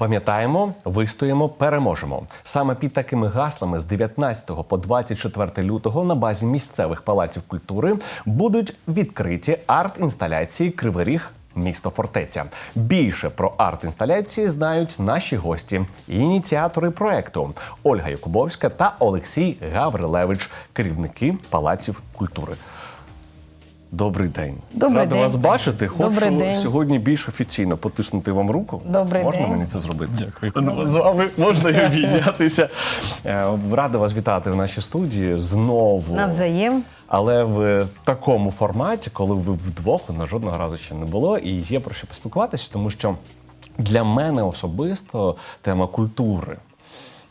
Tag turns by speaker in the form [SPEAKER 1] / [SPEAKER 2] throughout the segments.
[SPEAKER 1] Пам'ятаємо, вистоїмо, переможемо. Саме під такими гаслами з 19 по 24 лютого на базі місцевих палаців культури будуть відкриті арт-інсталяції Кривий. Місто фортеця більше про арт-інсталяції знають наші гості, ініціатори проекту Ольга Якубовська та Олексій Гаврилевич, керівники палаців культури. Добрий день.
[SPEAKER 2] Добрий
[SPEAKER 1] Рада
[SPEAKER 2] день.
[SPEAKER 1] вас бачити. Хочу
[SPEAKER 2] Добрий день.
[SPEAKER 1] сьогодні більш офіційно потиснути вам руку.
[SPEAKER 2] Добрий
[SPEAKER 1] Можна
[SPEAKER 2] день.
[SPEAKER 1] мені це зробити? Дякую. З вами можна і обійнятися. Е, Рада вас вітати в нашій студії знову.
[SPEAKER 2] Навзаєм.
[SPEAKER 1] Але в такому форматі, коли ви вдвох, на жодного разу ще не було, і є про що поспілкуватися, тому що для мене особисто тема культури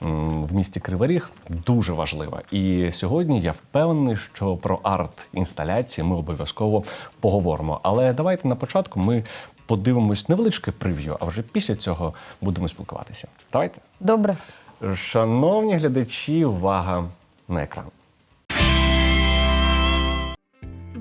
[SPEAKER 1] в місті Кривий Ріг дуже важлива. І сьогодні я впевнений, що про арт-інсталяції ми обов'язково поговоримо. Але давайте на початку ми подивимось невеличке прев'ю, а вже після цього будемо спілкуватися. Давайте.
[SPEAKER 2] Добре.
[SPEAKER 1] Шановні глядачі, увага на екран.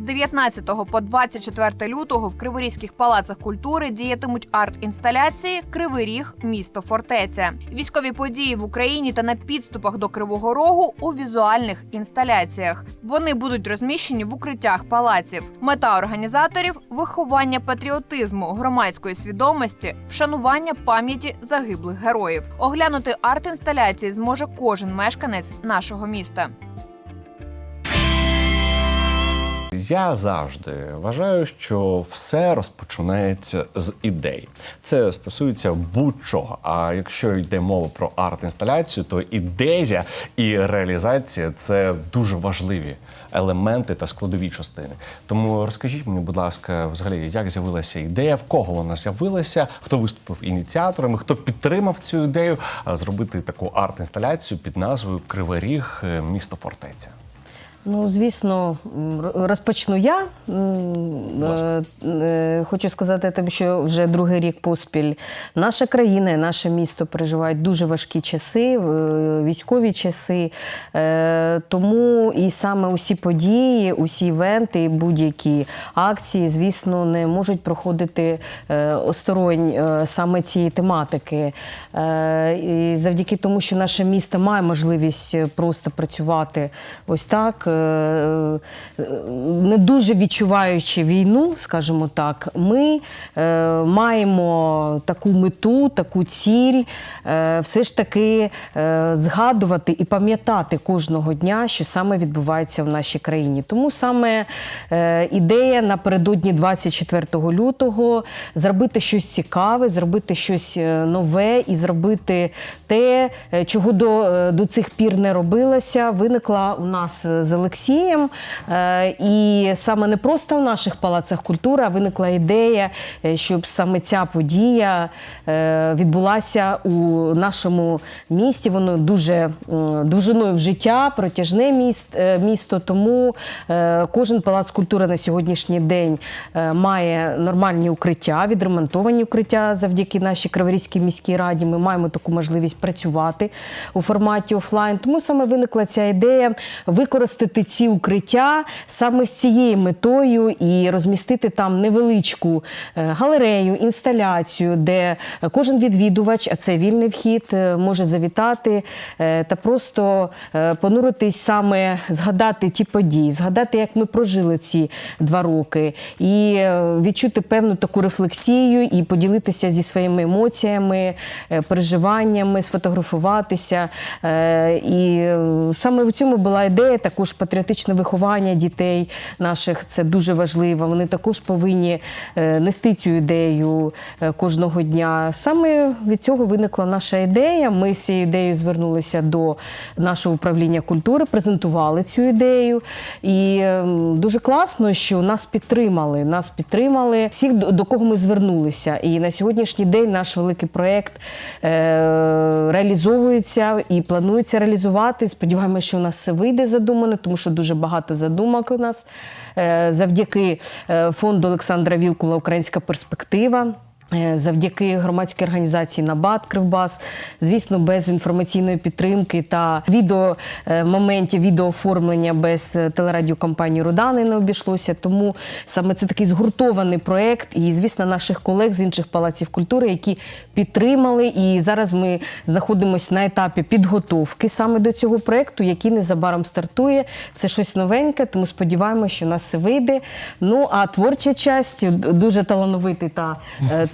[SPEAKER 3] 19 по 24 лютого в Криворізьких палацах культури діятимуть арт-інсталяції Кривий Ріг, місто фортеця. Військові події в Україні та на підступах до Кривого Рогу у візуальних інсталяціях. Вони будуть розміщені в укриттях палаців. Мета організаторів виховання патріотизму, громадської свідомості, вшанування пам'яті загиблих героїв. Оглянути арт-інсталяції зможе кожен мешканець нашого міста.
[SPEAKER 1] Я завжди вважаю, що все розпочинається з ідей. Це стосується будь-чого. А якщо йде мова про арт-інсталяцію, то ідея і реалізація це дуже важливі елементи та складові частини. Тому розкажіть мені, будь ласка, взагалі, як з'явилася ідея, в кого вона з'явилася, хто виступив ініціаторами, хто підтримав цю ідею зробити таку арт-інсталяцію під назвою Кривий Ріг, місто фортеця.
[SPEAKER 2] Ну, звісно, розпочну я. Е, е, Хочу сказати, тим, що вже другий рік поспіль наша країна і наше місто переживають дуже важкі часи, е, військові часи. Тому і саме усі події, усі івенти, будь-які акції, звісно, не можуть проходити осторонь саме цієї тематики. І завдяки тому, що наше місто має можливість просто працювати ось так, не дуже відчуваючи війну, скажімо так, ми е, маємо таку мету, таку ціль, е, все ж таки е, згадувати і пам'ятати кожного дня, що саме відбувається в нашій країні. Тому саме е, ідея напередодні 24 лютого зробити щось цікаве, зробити щось е, нове і зробити те, е, чого до, е, до цих пір не робилося, виникла у нас е, з Олексієм. Е, І саме не просто в наших палацах культури, а виникла ідея, е, щоб саме ця подія е, відбулася у нашому місті. Воно дуже довжиною в життя, протяжне міст, місто. Тому кожен палац культури на сьогоднішній день має нормальні укриття, відремонтовані укриття завдяки нашій Криворізькій міській раді. Ми маємо таку можливість працювати у форматі офлайн. Тому саме виникла ця ідея використати ці укриття саме з цією метою і розмістити там невеличку е, галерею, інсталяцію, де кожен відвідувач, а це вільний вхід, е, може завітати е, та просто понуритись саме, згадати ті події, згадати, як ми прожили ці два роки, і відчути певну таку рефлексію і поділитися зі своїми емоціями, переживаннями, сфотографуватися. І саме в цьому була ідея, також патріотичне виховання дітей наших. Це дуже важливо. Вони також повинні е, нести цю ідею е, кожного дня. Саме від цього виникла наша ідея. Ми з цією ідеєю звернулися до нашого управління культури, презентували цю ідею. І е, дуже класно, що нас підтримали. Нас підтримали всіх, до, кого ми звернулися. І на сьогоднішній день наш великий проєкт е, реалізовується і планується реалізувати. Сподіваємося, що у нас все вийде задумано, тому що дуже багато задумок у нас. Е, завдяки е, фонду Олександра Вілкула Українська перспектива. Е, Завдяки громадській організації Набат Кривбас, звісно, без інформаційної підтримки та відео е, моментів відеооформлення без е, телерадіокомпанії Рудани не обійшлося. Тому саме це такий згуртований проект, і звісно, наших колег з інших палаців культури, які підтримали. І зараз ми знаходимося на етапі підготовки саме до цього проекту, який незабаром стартує. Це щось новеньке, тому сподіваємося, що нас вийде. Ну а творча часть дуже талановитий та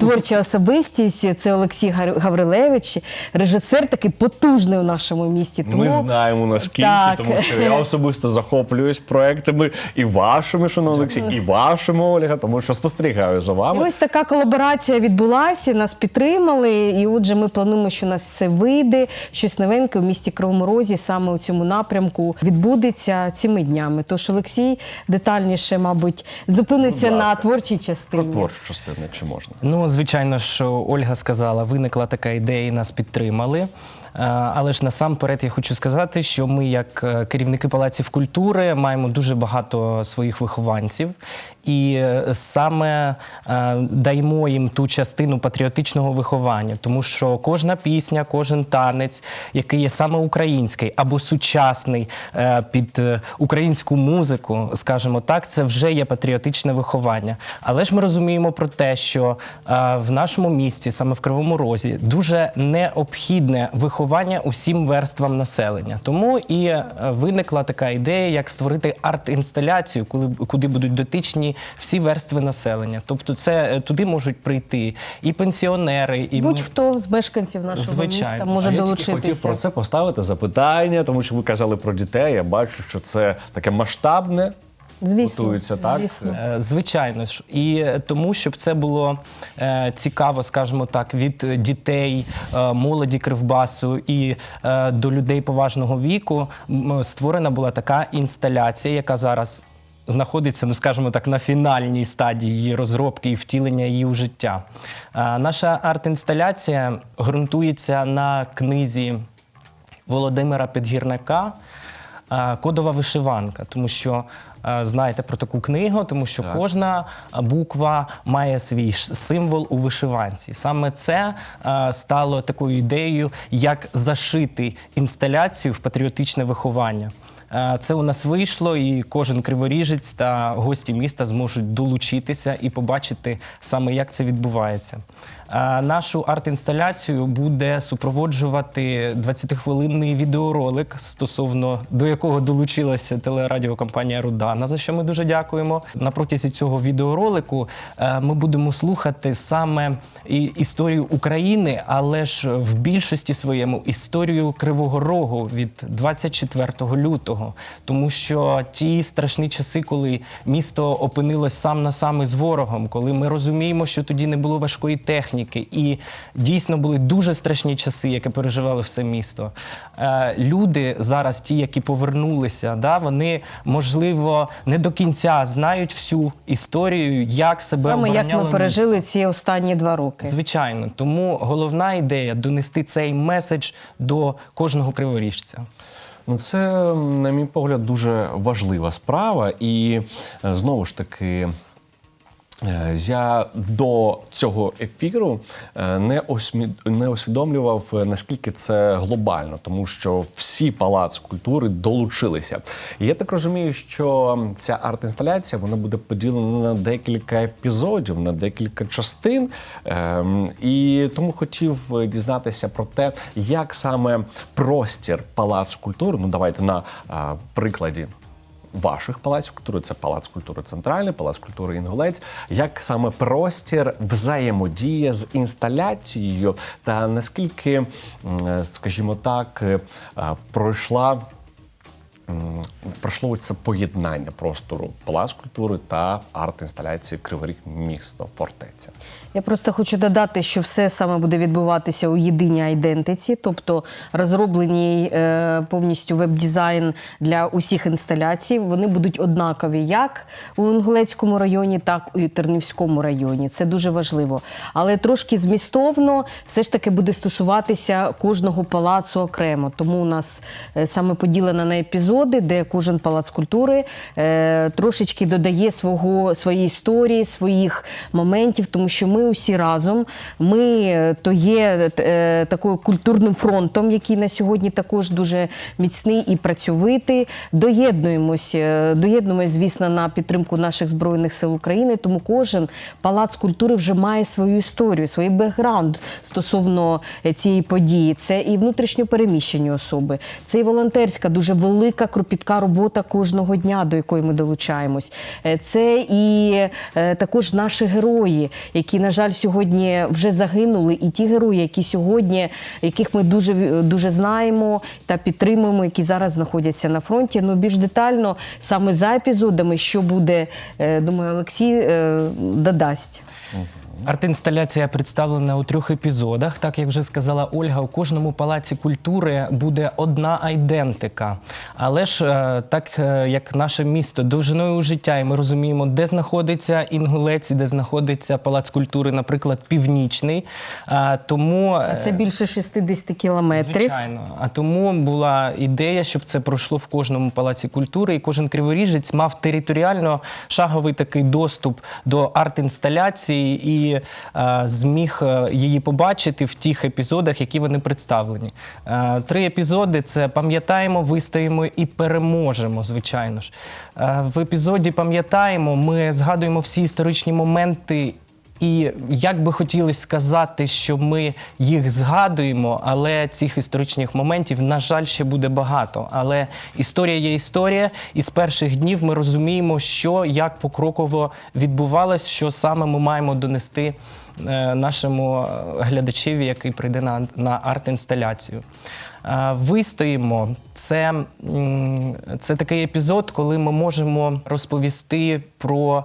[SPEAKER 2] творча особистість. Це Олексій Гаврилевич, режисер такий потужний у нашому місті. Тому
[SPEAKER 1] Ми знаємо наскільки,
[SPEAKER 2] Так.
[SPEAKER 1] тому що я особисто захоплююсь проектами і вашими, шановний Олексій, і вашими Ольга, тому що спостерігаю за
[SPEAKER 2] І
[SPEAKER 1] вами.
[SPEAKER 2] ось така колаборація відбулася, нас підтримали. І отже, ми плануємо, що у нас все вийде. Щось новеньке у місті Кривому Розі саме у цьому напрямку відбудеться цими днями. Тож Олексій детальніше, мабуть, зупиниться на творчій
[SPEAKER 1] Про
[SPEAKER 2] частині.
[SPEAKER 1] творчу частину, якщо можна.
[SPEAKER 4] Ну, звичайно, що Ольга сказала, виникла така ідея, і нас підтримали. Е, Але ж насамперед я хочу сказати, що ми, як е, керівники палаців культури, маємо дуже багато своїх вихованців, і е, саме е, даємо їм ту частину патріотичного виховання, тому що кожна пісня, кожен танець, який є саме український або сучасний е, під українську музику, скажімо так, це вже є патріотичне виховання. Але ж ми розуміємо про те, що в нашому місті, саме в Кривому Розі, дуже необхідне виховання усім верствам населення. Тому і виникла така ідея, як створити арт-інсталяцію, куди будуть дотичні всі верстви населення. Тобто, це е, туди можуть прийти і пенсіонери, і
[SPEAKER 2] Будь-хто з мешканців нашого
[SPEAKER 4] Звичайно.
[SPEAKER 2] міста
[SPEAKER 1] А
[SPEAKER 2] може
[SPEAKER 1] я тільки хотів про це поставити запитання, тому що ви казали про дітей. Я бачу, що це таке масштабне.
[SPEAKER 2] Звісно,
[SPEAKER 1] готується так.
[SPEAKER 2] звісно.
[SPEAKER 4] Е, Звичайно ж, і е, тому, щоб це було цікаво, скажімо так, від дітей, молоді Кривбасу і до людей поважного віку створена була така інсталяція, яка зараз знаходиться, ну скажімо так, на фінальній стадії її розробки і втілення її у життя. Наша арт-інсталяція ґрунтується на книзі Володимира Підгірника Кодова вишиванка, тому що знаєте про таку книгу, тому що кожна е, буква має свій символ у вишиванці. Саме це стало такою ідеєю, як зашити інсталяцію в патріотичне виховання. Е, Це у нас вийшло, і кожен криворіжець та гості міста зможуть долучитися і побачити саме, як це відбувається. Е, Нашу арт-інсталяцію буде супроводжувати 20-хвилинний відеоролик, стосовно до якого долучилася телерадіокомпанія Рудана, за що ми дуже дякуємо. На протязі цього відеоролику е, ми будемо слухати саме історію України, але ж в більшості своєму історію Кривого Рогу від 24 лютого, тому що ті страшні часи, коли місто опинилось сам на сам із ворогом, коли ми розуміємо, що тоді не було важкої техніки, і дійсно були дуже страшні часи, які переживали все місто. Е, люди зараз, ті, які повернулися, да, вони можливо не до кінця знають всю історію, як себе
[SPEAKER 2] Саме як ми пережили ці останні два роки.
[SPEAKER 4] Звичайно, тому головна ідея донести цей меседж до кожного криворіжця.
[SPEAKER 1] Ну, це, на мій погляд, дуже важлива справа. І е, знову ж таки. Е, Я до цього ефіру е, не осмі... не усвідомлював е, наскільки це глобально, тому що всі палац культури долучилися. І я так розумію, що ця арт-інсталяція вона буде поділена на декілька епізодів, на декілька частин. Ем, І тому хотів дізнатися про те, як саме простір палацу культури. Ну давайте на прикладі ваших палаців культури, це Палац культури Центральний, Палац культури Інгулець, як саме простір взаємодіє з інсталяцією, та наскільки, е, скажімо так, е, пройшла. М, Пройшло це поєднання простору Палац культури та арт-інсталяції Кривий Ріг місто фортеця.
[SPEAKER 2] Я просто хочу додати, що все саме буде відбуватися у єдиній айдентиці, тобто розроблений е, повністю веб-дизайн для усіх інсталяцій. Вони будуть однакові як у Інгулецькому районі, так і у Тернівському районі. Це дуже важливо. Але трошки змістовно все ж таки буде стосуватися кожного палацу окремо. Тому у нас е, саме поділено на епізоди. Епізоди, де кожен палац культури е, трошечки додає свого своєї історії, своїх моментів, тому що ми усі разом. Ми е, то є е, такою культурним фронтом, який на сьогодні також дуже міцний і працьовитий. Доєднуємось, е, доєднуємось, звісно, на підтримку наших збройних сил України. Тому кожен палац культури вже має свою історію, свій бекграунд стосовно е, цієї події. Це і внутрішньо переміщені особи, це і волонтерська, дуже велика кропітка робота кожного дня, до якої ми долучаємось. Е, Це і е, також наші герої, які, на жаль, сьогодні вже загинули, і ті герої, які сьогодні, яких ми дуже дуже знаємо та підтримуємо, які зараз знаходяться на фронті. Ну більш детально саме за епізодами, що буде, е, думаю, Олексій е, додасть.
[SPEAKER 4] Арт-інсталяція представлена у трьох епізодах. Так як вже сказала Ольга, у кожному палаці культури буде одна айдентика. Але ж е, так е, як наше місто довжиною у життя, і ми розуміємо, де знаходиться інгулець, і де знаходиться палац культури, наприклад, північний. Тому
[SPEAKER 2] це
[SPEAKER 4] е,
[SPEAKER 2] більше 60 кілометрів.
[SPEAKER 4] Звичайно. А тому була ідея, щоб це пройшло в кожному палаці культури, і кожен криворіжець мав територіально шаговий такий доступ до арт-інсталяції і е, зміг е, її побачити в тих епізодах, які вони представлені. Е, три епізоди це пам'ятаємо, вистоїмо і переможемо. Звичайно ж. В епізоді пам'ятаємо, ми згадуємо всі історичні моменти. І як би хотілося сказати, що ми їх згадуємо, але цих історичних моментів, на жаль, ще буде багато. Але історія є історія, і з перших днів ми розуміємо, що як покроково відбувалось, що саме ми маємо донести е, нашому е, глядачеві, який прийде на, на арт-інсталяцію. Е, Вистоїмо. Це, це такий епізод, коли ми можемо розповісти про.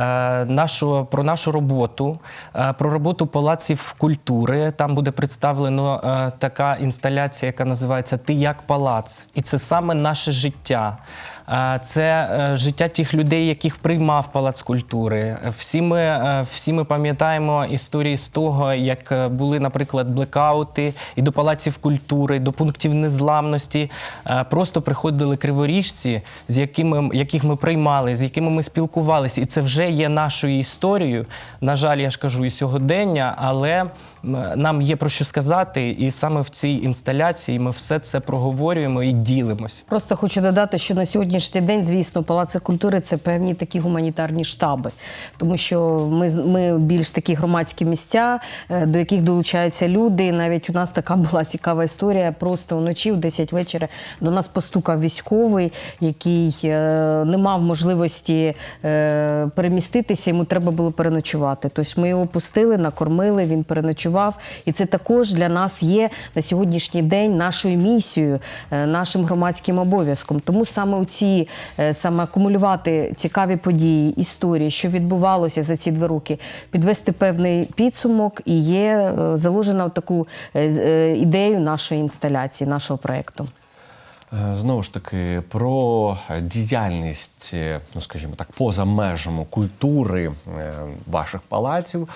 [SPEAKER 4] Е, Нашу про нашу роботу, е, про роботу палаців культури. Там буде представлено е, така інсталяція, яка називається Ти як палац, і це саме наше життя. Це е, життя тих людей, яких приймав палац культури. Всі ми, е, всі ми пам'ятаємо історії з того, як е, були, наприклад, блекаути і до палаців культури, до пунктів незламності. Просто приходили криворіжці, з якими яких ми приймали, з якими ми спілкувалися, і це вже є нашою історією. На жаль, я ж кажу, і сьогодення, але нам є про що сказати, і саме в цій інсталяції ми все це проговорюємо і ділимось.
[SPEAKER 2] Просто хочу додати, що на сьогоднішній день, звісно, палаци культури це певні такі гуманітарні штаби, тому що ми, ми більш такі громадські місця, е, до яких долучаються люди. Навіть у нас така була цікава історія. Просто вночі, в 10 вечора, до нас постукав військовий, який е, не мав можливості е, переміститися, йому треба було переночувати. Тобто ми його пустили, накормили, він переночував. І це також для нас є на сьогоднішній день нашою місією, е, нашим громадським обов'язком. Тому саме у ці е, саме акумулювати цікаві події, історії, що відбувалося за ці два роки, підвести певний підсумок і є е, заложена в таку ідею нашої інсталяції, нашого проєкту.
[SPEAKER 1] Е, Знову ж таки, про діяльність, е, ну скажімо так, поза межами культури е, ваших палаців.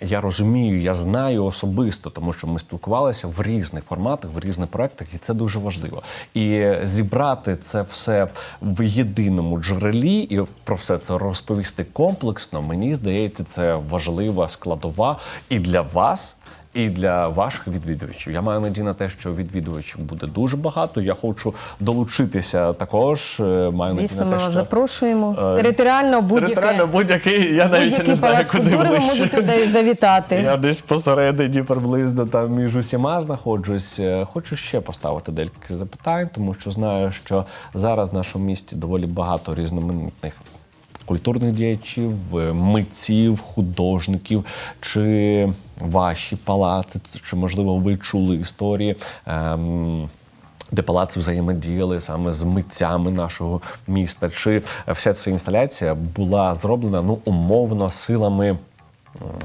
[SPEAKER 1] Я розумію, я знаю особисто, тому що ми спілкувалися в різних форматах, в різних проектах, і це дуже важливо. І зібрати це все в єдиному джерелі і про все це розповісти комплексно. Мені здається, це важлива складова і для вас. І для ваших відвідувачів я маю надію на те, що відвідувачів буде дуже багато. Я хочу долучитися також. е, Маю
[SPEAKER 2] Звісно,
[SPEAKER 1] на те, що
[SPEAKER 2] запрошуємо.
[SPEAKER 1] е,
[SPEAKER 2] Територіально будь-яке
[SPEAKER 1] територіально будь-який. Я навіть
[SPEAKER 2] будь-який
[SPEAKER 1] не знаю, куди
[SPEAKER 2] ви можете де- завітати.
[SPEAKER 1] Я десь посередині приблизно там між усіма знаходжусь. Е, Хочу ще поставити декілька запитань, тому що знаю, що зараз в нашому місті доволі багато різноманітних. Культурних діячів, митців, художників, чи ваші палаци, чи можливо ви чули історії, ем, де палаци взаємодіяли саме з митцями нашого міста. Чи вся ця інсталяція була зроблена ну умовно силами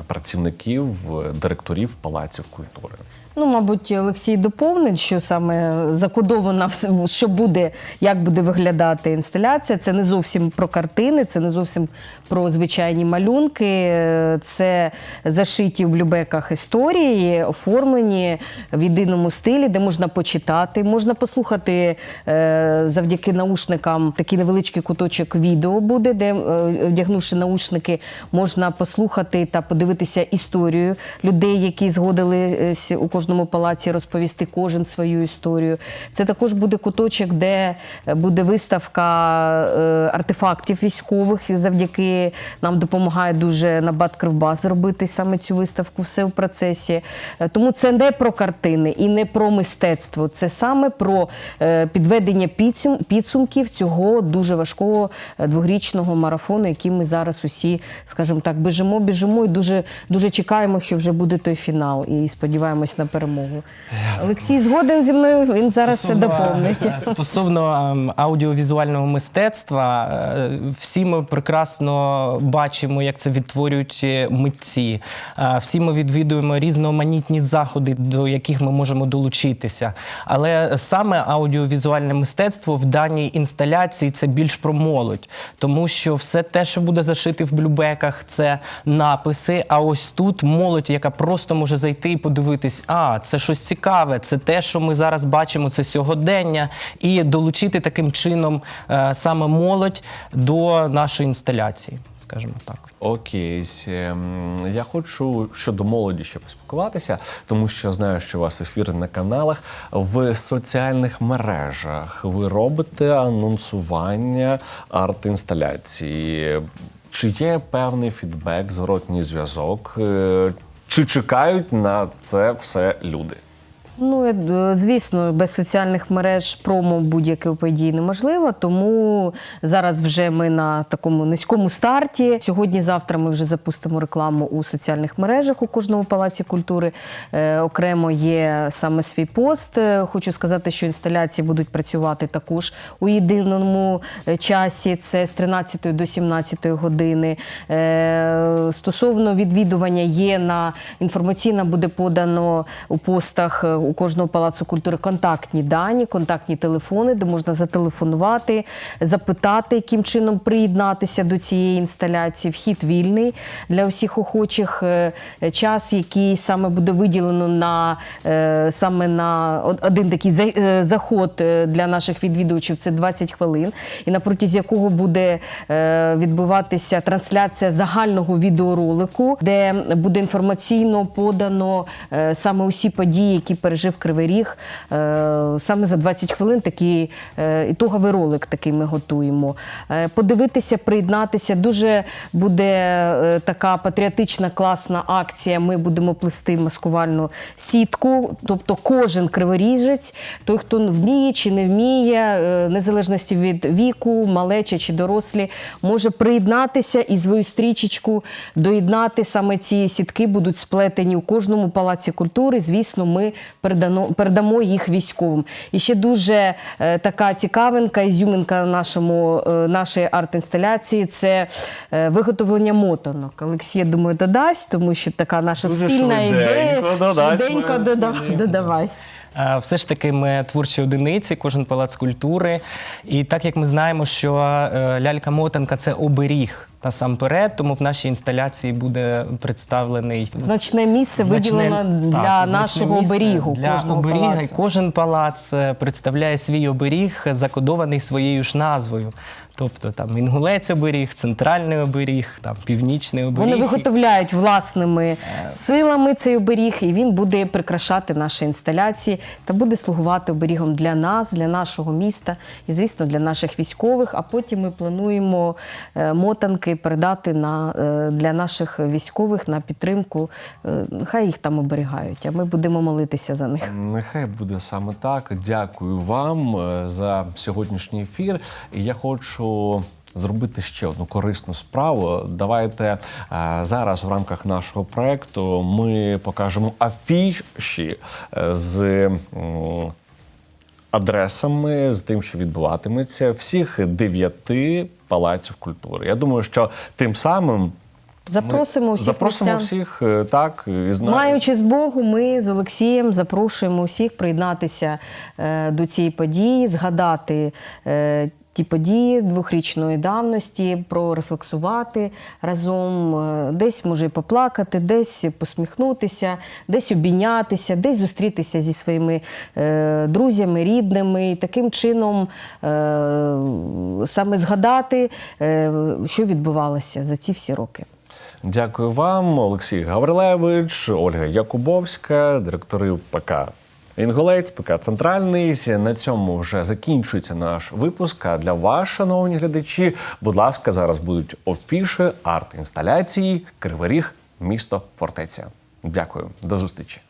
[SPEAKER 1] працівників, директорів палаців культури?
[SPEAKER 2] Ну, мабуть, Олексій доповнить, що саме закодовано, вс- що буде, як буде виглядати інсталяція. Це не зовсім про картини, це не зовсім про звичайні малюнки. Е, Це зашиті в блюбеках історії, оформлені в єдиному стилі, де можна почитати, можна послухати е, завдяки наушникам такий невеличкий куточок відео буде, де, е, вдягнувши наушники, можна послухати та подивитися історію людей, які згодились у кожному палаці розповісти кожен свою історію. Це також буде куточок, де буде виставка е, артефактів військових. Завдяки нам допомагає дуже Набат Кривбас зробити саме цю виставку. Все в процесі. Е, Тому це не про картини і не про мистецтво. Це саме про е, підведення підсумків цього дуже важкого е, двогрічного марафону, який ми зараз усі, скажімо так, біжимо, біжимо і дуже, дуже чекаємо, що вже буде той фінал. І сподіваємось на перемогу. Олексій згоден зі мною. Він зараз все доповнить.
[SPEAKER 4] е, Стосовно ем, аудіовізуального мистецтва, е, всі ми прекрасно бачимо, як це відтворюють е, митці. Всі ми відвідуємо різноманітні заходи, до яких ми можемо долучитися. Але саме аудіовізуальне мистецтво в даній інсталяції це більш про молодь, тому що все те, що буде зашити в блюбеках, це написи. А ось тут молодь, яка просто може зайти і подивитись, а це щось цікаве, це те, що ми зараз бачимо, це сьогодення, і долучити таким чином е, саме молодь до нашої інсталяції, скажімо так.
[SPEAKER 1] Окей, ем, я хочу щодо молоді ще поспілкуватися, тому що знаю, що у вас ефіри на каналах в соціальних мережах. Ви робите анонсування арт-інсталяції. Чи є певний фідбек, зворотній зв'язок? Чи чекають на це все люди?
[SPEAKER 2] Ну, е, звісно, без соціальних мереж промо будь-яке події неможливо, тому зараз вже ми на такому низькому старті. Сьогодні-завтра ми вже запустимо рекламу у соціальних мережах у кожному палаці культури. Е, окремо є саме свій пост. Е, Хочу сказати, що інсталяції будуть працювати також у єдиному часі. Це з 13 до 17 години. Стосовно відвідування є на інформаційно буде подано у постах е, у кожного палацу культури контактні дані, контактні телефони, де можна зателефонувати, запитати, яким чином приєднатися до цієї інсталяції. Вхід вільний для усіх охочих. Е, Час, який саме буде виділено на е, саме на один такий е, заход для наших відвідувачів, це 20 хвилин, і на протязі якого буде відбуватися трансляція загального відеоролику, де буде інформаційно подано саме усі події, які пережив Кривий Ріг. Е, Саме за 20 хвилин такий е, ітоговий ролик такий ми готуємо. Е, Подивитися, приєднатися. Дуже буде така патріотична класна акція. Ми будемо плести маскувальну сітку. Тобто кожен криворіжець, той, хто вміє чи не вміє, незалежності від віку, малеча чи дорослі, може приєднатися і свою стрічечку доєднати. Саме ці сітки будуть сплетені у кожному палаці культури. Звісно, ми передано, передамо їх військовим. І ще дуже е, така цікавинка, ізюминка нашому, е, нашої арт-інсталяції це е, виготовлення мотанок. Олексій, я думаю, додасть, тому що така наша
[SPEAKER 1] Дуже
[SPEAKER 2] спільна
[SPEAKER 1] швиденько
[SPEAKER 2] ідея.
[SPEAKER 1] додасть
[SPEAKER 2] Швиденько додав- додавай.
[SPEAKER 4] Е, Все ж таки, ми творчі одиниці, кожен палац культури. І так як ми знаємо, що е, лялька-мотанка це оберіг насамперед, тому в нашій інсталяції буде представлений
[SPEAKER 2] Значне місце
[SPEAKER 4] значне-
[SPEAKER 2] виділено для нашого оберігу.
[SPEAKER 4] Для
[SPEAKER 2] кожного
[SPEAKER 4] оберіга, і кожен палац е, представляє свій оберіг, закодований своєю ж назвою. Тобто там інгулець оберіг, центральний оберіг, там північний оберіг.
[SPEAKER 2] Вони виготовляють власними силами цей оберіг, і він буде прикрашати наші інсталяції та буде слугувати оберігом для нас, для нашого міста і, звісно, для наших військових. А потім ми плануємо е, мотанки передати на, е, для наших військових на підтримку. Е, Хай їх там оберігають, а ми будемо молитися за них.
[SPEAKER 1] Нехай буде саме так. Дякую вам е, за сьогоднішній ефір. Я хочу зробити ще одну корисну справу. Давайте е, зараз в рамках нашого проекту ми покажемо афіші е, з. Адресами з тим, що відбуватиметься всіх дев'яти палаців культури. Я думаю, що тим самим
[SPEAKER 2] Запросимо всіх
[SPEAKER 1] запросимо
[SPEAKER 2] містян.
[SPEAKER 1] всіх е, так і знаю.
[SPEAKER 2] Маючи з Богу, ми з Олексієм запрошуємо всіх приєднатися е, до цієї події, згадати е, ті події двохрічної давності, прорефлексувати разом, е, десь може поплакати, десь посміхнутися, десь обійнятися, десь зустрітися зі своїми е, друзями, рідними, і таким чином е, саме згадати, е, що відбувалося за ці всі роки.
[SPEAKER 1] Дякую вам, Олексій Гаврилевич, Ольга Якубовська, директори ПК Інгулець, ПК Центральний. На цьому вже закінчується наш випуск. А для вас, шановні глядачі, будь ласка, зараз будуть офіші арт-інсталяції Кривий місто Фортеця. Дякую, до зустрічі.